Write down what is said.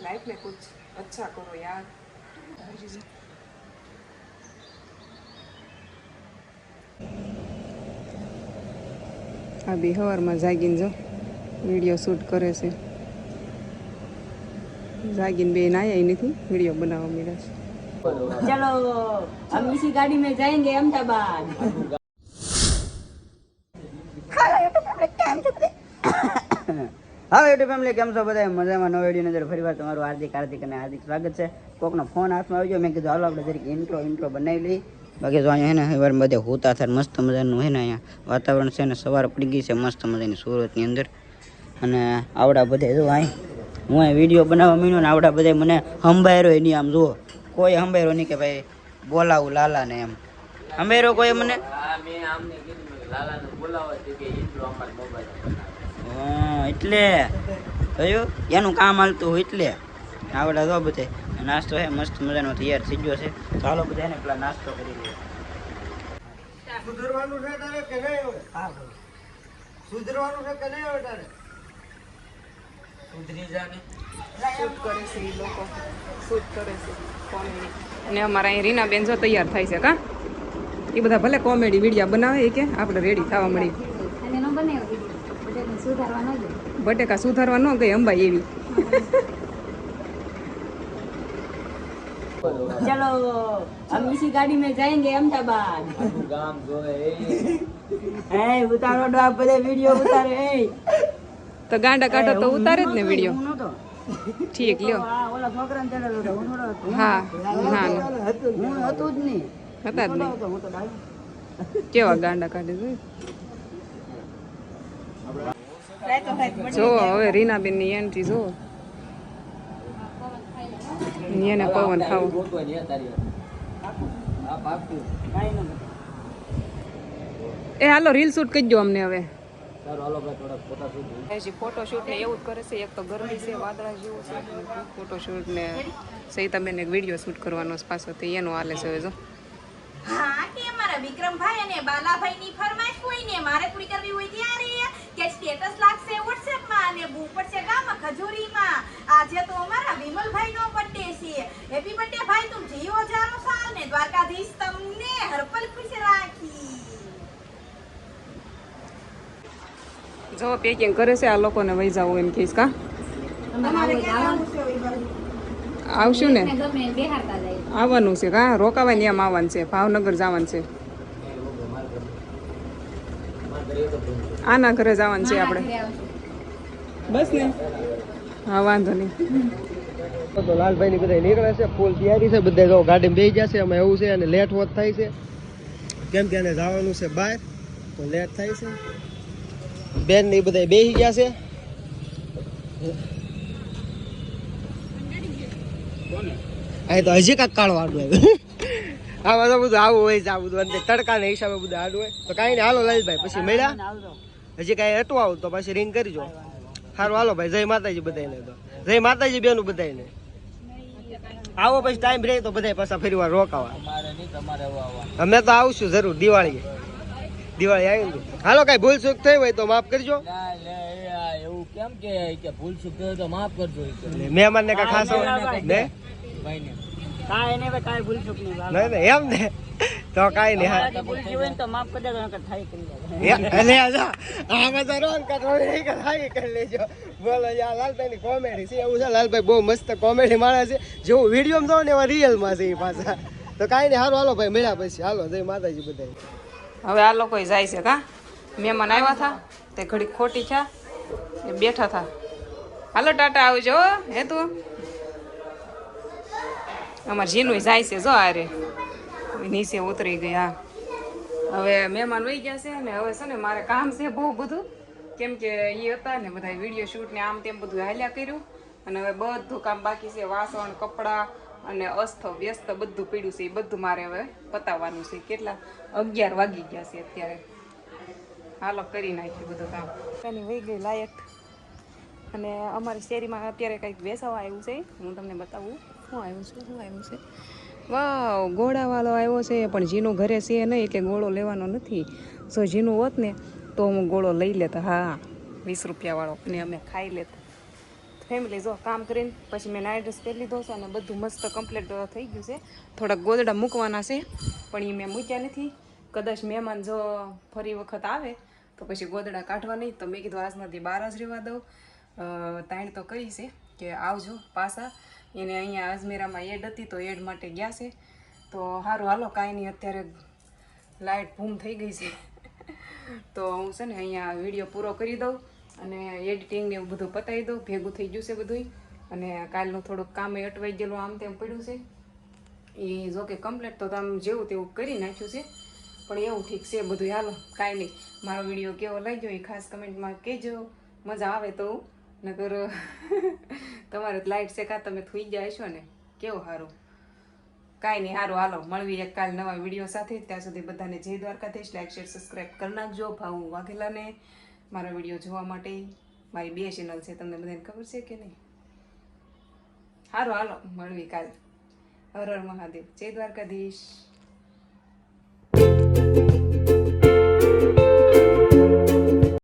Life में कुछ अच्छा करो यार આ બી સવારમાં જાગીને જો વિડીયો શૂટ કરે છે જાગીને બે નાયા નથી વિડીયો બનાવવા મળ્યા છે चलो हम इसी गाड़ी में जाएंगे अहमदाबाद હા યુટ્યુબ ફેમિલી કેમ છો બધા મજામાં? નવો વીડિયો અંદર ફરી વાર તમારું હાર્દિક હાર્દિક અને હાર્દિક સ્વાગત છે. કોકનો ફોન હાથમાં આવી ગયો. મેં કીધું, હાલો, આપણે જરીક ઇન્ટ્રો ઇન્ટ્રો બનાવી લઈ બાકી જો અહીંયા હે ને વાર બધે હોતા થાય મસ્ત મજાનું હે ને અહીંયા વાતાવરણ છે ને સવાર પડી ગઈ છે મસ્ત મજાની સુરતની અંદર. અને આવડા બધે જો અહીં, હું અહીં વીડિયો બનાવવા મીનો ને આવડા બધે મને હંભાયરો એની આમ જુઓ. કોઈ હંભાયરો નહીં કે ભાઈ બોલાવું લાલાને એમ. હંભાયરો કોઈ મને? હા એટલે. કયું? એનું કામ હાલતું હોય એટલે. આવડા તો બધે. નાસ્તો હે મસ્ત મજાનો તૈયાર થઈ ગયો છે. ચાલો બધા એને પેલા નાસ્તો કરી લઈએ. સુધરવાનું છે તારે કે નહીં હવે? સુધરવાનું છે કે નહીં હવે તારે? શૂટ કરે છે એ લોકો. શૂટ કરે છે કોમેડી. અને અમારા અહીં રીના બેન જો તૈયાર થાય છે કા? એ બધા ભલે કોમેડી વિડીયા બનાવે કે આપણે રેડી થવા મળી. બટેકા સુધારવા ન જોઈએ બટેકા સુધારવા ન ગઈ અંબાઈ એવી चलो हम इसी गाड़ी में जाएंगे अहमदाबाद એ ઉતારો ડો આ બધે વિડીયો ઉતારે એ તો ગાંડા કાઢો તો ઉતારે જ ને વિડીયો હું નહોતો ઠીક લ્યો આ ઓલા છોકરાને ચડેલો હતો હું નહોતો હતો. હા ના ના હું હતું જ નહીં હતા જ નહીં તો હું તો ડાયો. કેવા ગાંડા કાઢે છે જો હવે રીનાબેનની એન્ટ્રી જો. એને પવન ખાવ. એ હાલો રીલ શૂટ કરી દો અમને હવે. ફોટોશૂટ ને એવું જ કરે છે એક તો ગરમી છે વાદળા જેવું છે. ફોટોશૂટ ને સહિતાબેન એક વીડિયો શૂટ કરવાનો છે પાછો તે એનો હાલે છે હવે જો. હા વિક્રમભાઈ અને બાલાભાઈની ફરમાઈશ હોય ને મારે પૂરી કરવી હોય ત્યારે કે સ્ટેટસ લાગશે WhatsApp માં અને બૂમ પડશે ગામમાં ખજૂરીમાં. આજે તો અમારા વિમલભાઈનો બર્થડે છે. હેપી બર્થડે ભાઈ તું જીવો જારો સાલ ને દ્વારકાધીશ તમને હરપલ ખુશ રાખી. જો પેકિંગ કરે છે આ લોકોને વહી જાવ એમ કહીશ કા? આવશું ને? ગમે આવવાનું છે કા? રોકાવાની એમ આવવાનું છે. ભાવનગર જવાનું છે. આના ઘરે જવાનું છે આપણે. બસ ને? હા વાંધો નહીં. તો લાલભાઈ ની બધા નીકળે છે ફૂલ તૈયારી છે બધા જો ગાડી બેસી જશે અમે એવું છે અને લેટ હોત થાય છે. કેમ કે એને જવાનું છે બહાર તો લેટ થાય છે. બેન ને બધા બેસી ગયા છે. અહીં તો હજી કાંઈક કાળવાનું આવ્યું આમાં તો બધું આવું હોય આ બધું. અંદર તડકાના હિસાબે બધું આડું હોય. તો કાંઈ નહીં. હાલો લાલભાઈ પછી મળ્યા? હજી કાંઈ અટવા આવું તો પછી રિંગ કરજો. સારું હાલો ભાઈ જય માતાજી બધાને તો. જય માતાજી બેનું બધાને આવો પછી ટાઈમ રહે તો બધા પાછા ફરી વાર રોકાવા. અમે તો આવશું જરૂર દિવાળી દિવાળી આવી ગયું હાલો કાંઈ ભૂલ ચૂક થઈ હોય તો માફ કરજો. એવું કેમ કે કે ભૂલ ચૂક થયો તો માફ કરજો. મહેમાન ને કાંઈ ખાસ ને? ભાઈને. કાંઈ નહીં ભાઈ કાંઈ ભૂલ ચૂક નહીં. નહીં ને એમ ને? તો કાંઈ નહીં હા. ભૂલ જીવન હોય ને તો માફ કરી દેજો નકર થાય કરી દેજો એ- એટલે આ જો, આમાં તો રોન કટોરી નહીં કે હાઈ કરી લેજો. બોલો યાર લાલભાઈની કોમેડી છે એવું છે? લાલભાઈ બહુ મસ્ત કોમેડી માણસ છે. જેવું વીડિયો જો ને એવા રિયલમાં છે એ પાછા. તો કાંઈ નહીં હાલો હાલો ભાઈ મળ્યા પછી. હાલો જય માતાજી બધા હવે આ લોકો જાય છે કા? મહેમાન આવ્યા હતા તે ઘડી ખોટી છે એ બેઠા હતા હાલો ટાટા આવજો હો, હે તું. અમાર જીનું જાય છે જો આરે નીચે ઉતરી ગયા. હવે મહેમાન વહી ગયા છે ને હવે છે ને મારે કામ છે બહુ બધું. કેમ કે એ હતા ને બધા વીડિયો શૂટ ને આમ તેમ બધું હાલ્યા કર્યું. અને હવે બધું કામ બાકી છે, વાસણ, કપડાં અને અસ્થ વ્યસ્ત બધું પીડ્યું છે એ બધું મારે હવે પતાવવાનું છે. કેટલા? અગિયાર વાગી ગયા છે અત્યારે. હાલો કરી નાખ્યું બધું કામ. એની વહી ગઈ લાયક. અને અમારી શેરીમાં અત્યારે કંઈક વેસાવા આવ્યું છે. હું તમને બતાવું. શું આવ્યું છે શું આવ્યું છે. વાવ, ઘોડાવાળો આવ્યો છે, પણ જીનું ઘરે છે નહીં એટલે ગોળો લેવાનો નથી. જો જીનું હોત ને, તો હું ગોળો લઈ લેતા, હા. વીસ રૂપિયાવાળો અને અમે ખાઈ લેતા. ફેમિલી જો કામ કરીને, પછી મેં નાઇટ ડ્રેસ પહેરી લીધો છે અને બધું મસ્ત કમ્પ્લીટ થઈ ગયું છે. થોડાક ગોદડા મૂકવાના છે, પણ એ મેં મૂક્યા નથી. કદાચ મહેમાન જો ફરી વખત આવે, તો પછી ગોદડા કાઢવા નહીં. તો મેં કીધું આજમાંથી બહાર જ રહેવા દઉં. તાણ તો કરી છે કે આવજો પાછા. એને અહીંયા અજમેરામાં એડ હતી તો એડ માટે ગયા છે. તો સારું હાલો, કાંઈ નહીં, અત્યારે લાઇટ ભૂમ થઈ ગઈ છે. તો હું છે ને અહીંયા વીડિયો પૂરો કરી દઉં અને એડિટિંગ ને એવું બધું પતાવી દઉં. ભેગું થઈ ગયું છે બધું અને કાલનું થોડુંક કામ અટવાઈ ગયેલું આમ તેમ પડ્યું છે. એ જો કે કમ્પ્લીટ તો તમે જેવું તેવું કરી નાખ્યું છે. પણ એવું ઠીક છે બધું હાલો, કાંઈ નહીં. મારો વીડિયો કેવો લાગ્યો એ ખાસ કમેન્ટમાં કહેજો. મજા આવે તો. નકર, તમારે લાઇટ છે કાં તમે થઈ જાય છો ને. કેવું સારું કાંઈ નહીં સારું હાલો મળવી એક કાલ નવા વીડિયો સાથે. ત્યાં સુધી બધાને જય દ્વારકાધીશ. લાઈક શેર સબસ્ક્રાઈબ કરી નાખજો ભાવ વાઘેલાને. મારા વીડિયો જોવા માટે. મારી બે ચેનલ છે, તમને બધાને ખબર છે કે નહીં? સારું હાલો મળવી કાલ. હર હર મહાદેવ. જય દ્વારકાધીશ.